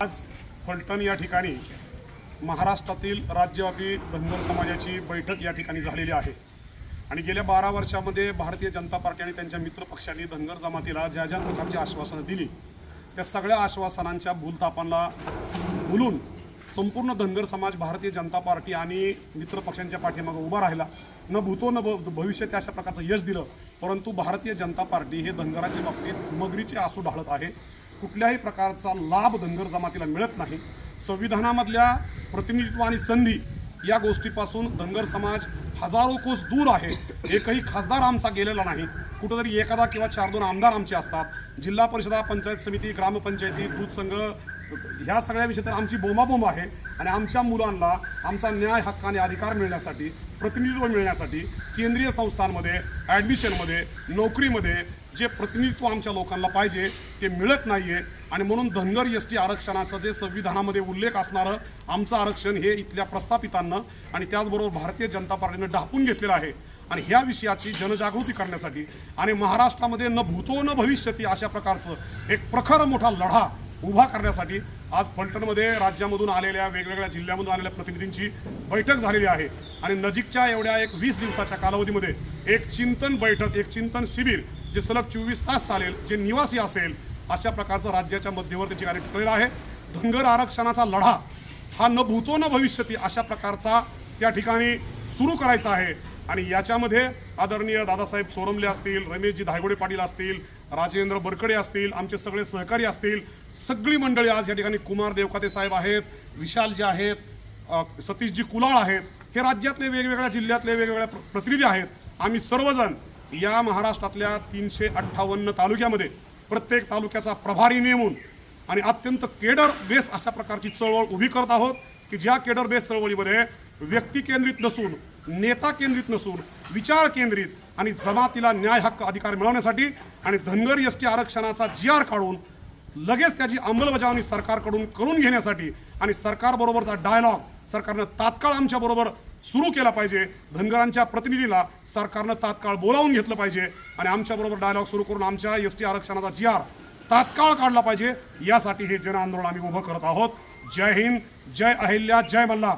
आज फलटण या ठिकाणी महाराष्ट्रातील राज्यव्यापी धनगर समाजाची बैठक या ठिकाणी झालेली आहे. आणि गेल्या बारा वर्षामध्ये भारतीय जनता पार्टी आणि त्यांच्या मित्रपक्षांनी धनगर जमातीला ज्या ज्या प्रकारची आश्वासनं दिली त्या सगळ्या आश्वासनांच्या भूलतापांना भुलून संपूर्ण धनगर समाज भारतीय जनता पार्टी आणि मित्रपक्षांच्या पाठीमागं उभा राहिला. न भूतो न भ- भविष्य त्या अशा प्रकारचं यश दिलं परंतु भारतीय जनता पार्टी हे धनगराच्या बाबतीत मगरीचे आसू ढाळत आहे. कुठल्याही प्रकारचा लाभ धनगर जमातीला मिळत नाही. संविधानामधल्या प्रतिनिधित्व आणि संधी या गोष्टीपासून धनगर समाज हजारो कोस दूर आहे. एकही खासदार आमचा गेलेला नाही. कुठंतरी एखादा किंवा चार दोन आमदार आमचे असतात. जिल्हा परिषदा पंचायत समिती ग्रामपंचायती दूध संघ ह्या सगळ्या विषयात तर आमची बोंबाबोंब आहे. आणि आमच्या मुलांना आमचा न्याय हक्क आणि अधिकार मिळण्यासाठी प्रतिनिधित्व मिळण्यासाठी केंद्रीय संस्थांमध्ये ॲडमिशनमध्ये नोकरीमध्ये जे प्रतिनिधित्व आमच्या लोकांना पाहिजे ते मिळत नाही आहे आणि म्हणून धनगर एस टी आरक्षणाचं जे संविधानामध्ये उल्लेख असणारं आमचं आरक्षण हे इथल्या प्रस्थापितांना आणि त्याचबरोबर भारतीय जनता पार्टीनं ढापून घेतलेलं आहे. आणि ह्या विषयाची जनजागृती करण्यासाठी आणि महाराष्ट्रामध्ये न भूतो न भविष्यती अशा प्रकारचं एक प्रखर मोठा लढा उभा करण्यासाठी आज फलटणमध्ये राज्यामधून आलेल्या वेगवेगळ्या जिल्ह्यामधून आलेल्या प्रतिनिधींची बैठक झालेली आहे. आणि नजीकच्या एवढ्या एक वीस दिवसाच्या कालावधीमध्ये एक चिंतन बैठक एक चिंतन शिबिर जे सलग चोवीस तास चालेल जे निवासी असेल अशा प्रकारचं राज्याच्या मध्यवर्ती कार्य ठरलेलं आहे. धनगर आरक्षणाचा लढा हा न भूतो न भविष्यती अशा प्रकारचा त्या ठिकाणी सुरू करायचा आहे. आणि याच्यामध्ये आदरणीय दादासाहेब सोरमले असतील रमेशजी धायगोडे पाटील असतील राजेंद्र बरकडे असतील आमचे सगळे सहकारी असतील सगळी मंडळी आज या ठिकाणी कुमार देवकाते साहेब आहेत विशाल जे आहेत सतीशजी कुलाळ आहेत हे राज्यातले वेगवेगळ्या जिल्ह्यातले वेगवेगळ्या प्रतिनिधी आहेत. आम्ही सर्वजण या महाराष्ट्रातल्या तीनशे अठ्ठावन्न तालुक्यामध्ये प्रत्येक तालुक्याचा प्रभारी नेमून आणि अत्यंत केडर बेस अशा प्रकारची चळवळ उभी करत आहोत की ज्या केडर बेस चळवळीमध्ये व्यक्ती केंद्रित नसून नेता केंद्रित नसून विचार केंद्रित आणि जमातीला न्याय हक्क अधिकार मिळवण्यासाठी आणि धनगर एस टी आरक्षणाचा जी आर काढून लगेच त्याची अंमलबजावणी सरकारकडून करून घेण्यासाठी आणि सरकारबरोबरचा डायलॉग सरकारनं तात्काळ आमच्या बरोबर सुरू केला पाहिजे. धनगरांच्या प्रतिनिधीला सरकारनं तात्काळ बोलावून घेतलं पाहिजे आणि आमच्याबरोबर डायलॉग सुरू करून आमच्या एस टी आरक्षणाचा जी आर तात्काळ काढला पाहिजे. यासाठी हे जन आंदोलन आम्ही उभं करत आहोत. जय हिंद जय अहिल्या जय मल्हार.